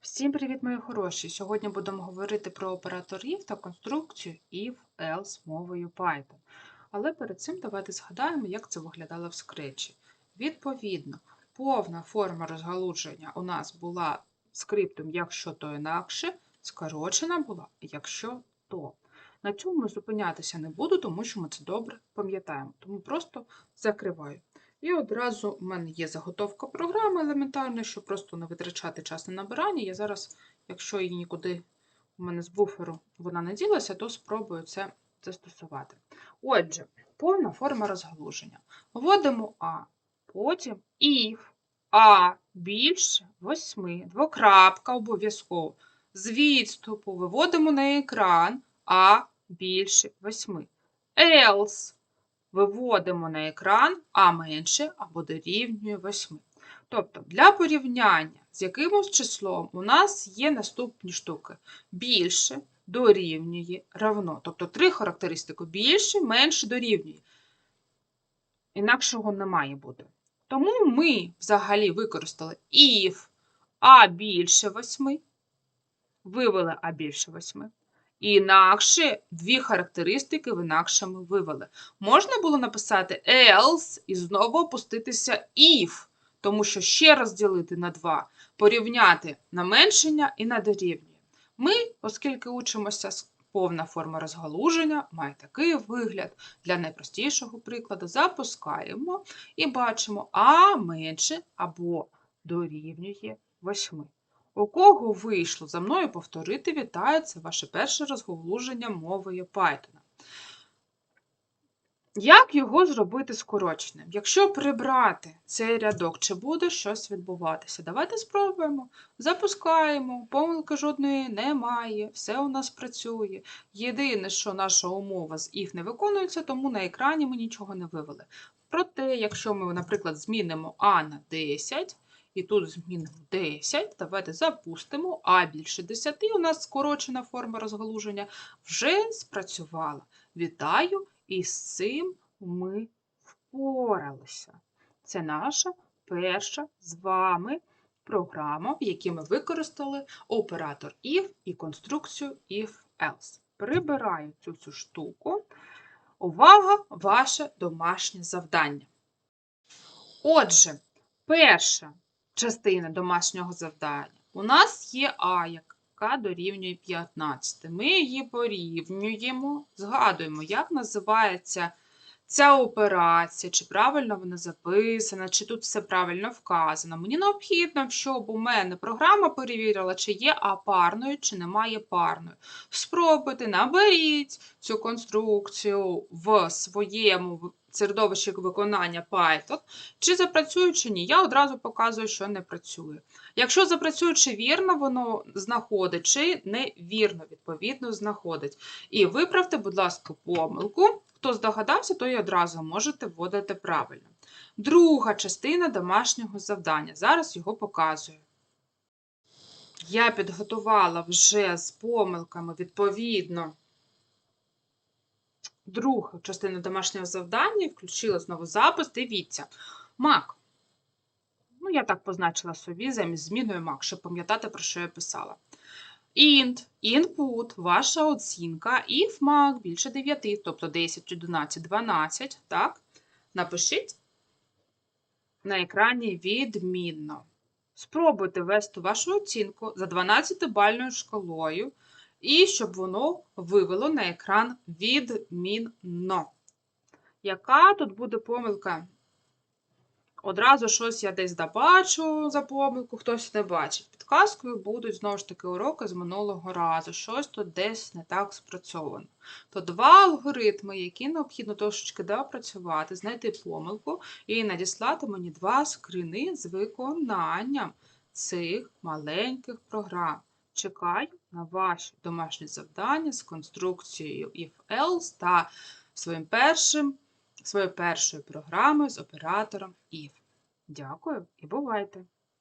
Всім привіт, мої хороші! Сьогодні будемо говорити про операторів та конструкцію if else мовою Python. Але перед цим давайте згадаємо, як це виглядало в скретчі. Відповідно, повна форма розгалудження у нас була скриптом якщо то інакше, скорочена була якщо то. На цьому зупинятися не буду, тому що ми це добре пам'ятаємо. Тому просто закриваю. І одразу в мене є заготовка програми елементарної, щоб просто не витрачати час на набирання. Я зараз, якщо її нікуди у мене з буферу вона не ділася, то спробую це застосувати. Отже, повна форма розгалуження. Вводимо А, потім if А більше 8, двокрапка обов'язково. З відступу виводимо на екран А більше 8. Else виводимо на екран А менше або дорівнює 8. Тобто для порівняння з якимось числом у нас є наступні штуки. Більше дорівнює равно. Тобто три характеристики більше, менше дорівнює. Інакшого не має бути. Тому ми взагалі використали if А більше 8, вивели А більше 8. Інакше дві характеристики в інакшому вивели. Можна було написати else і знову опуститися if, тому що ще розділити на два, порівняти на меншення і на дорівнює. Ми, оскільки учимося повна форма розгалуження, має такий вигляд. Для найпростішого прикладу запускаємо і бачимо а менше або дорівнює 8. У кого вийшло за мною повторити, вітаю, це ваше перше розгалуження мовою Python. Як його зробити скороченим? Якщо прибрати цей рядок, чи буде щось відбуватися? Давайте спробуємо. Запускаємо, помилки жодної немає, все у нас працює. Єдине, що наша умова з if не виконується, тому на екрані ми нічого не вивели. Проте, якщо ми, наприклад, змінимо А на 10, і тут змінимо 10. Давайте запустимо. А більше 10. У нас скорочена форма розгалуження вже спрацювала. Вітаю! І з цим ми впоралися. Це наша перша з вами програма, в якій ми використали оператор if і конструкцію if-else. Прибираю цю цю штуку. Увага! Ваше домашнє завдання. Отже, перше частина домашнього завдання. У нас є А, яка дорівнює 15. Ми її порівнюємо, згадуємо, як називається ця операція, чи правильно вона записана, чи тут все правильно вказано. Мені необхідно, щоб у мене програма перевірила, чи є А парною, чи немає парною. Спробуйте, наберіть цю конструкцію в своєму середовищі виконання Python, чи запрацює, чи ні. Я одразу показую, що не працює. Якщо запрацює, чи вірно воно знаходить, чи невірно, відповідно, знаходить. І виправте, будь ласка, помилку. Хто здогадався, то й одразу можете вводити правильно. Друга частина домашнього завдання. Зараз його показую. Я підготувала вже з помилками, відповідно, другу частину домашнього завдання включила знову запис. Дивіться, Мак. Ну, я так позначила собі замість зміною Мак, щоб пам'ятати, про що я писала. Int, input, ваша оцінка, if Mac більше 9, тобто 10, 11, 12, так? Напишіть на екрані відмінно. Спробуйте ввести вашу оцінку за 12-бальною шкалою, і щоб воно вивело на екран відмінно. Яка тут буде помилка? Одразу щось я десь добачу за помилку, хтось не бачить. Підказкою будуть знову ж таки уроки з минулого разу. Щось тут десь не так спрацьовано. То два алгоритми, які необхідно трошечки допрацювати, знайти помилку і надіслати мені два скрини з виконанням цих маленьких програм. Чекаю на ваші домашні завдання з конструкцією if-else та своїм першим своєю першою програмою з оператором if. Дякую і бувайте!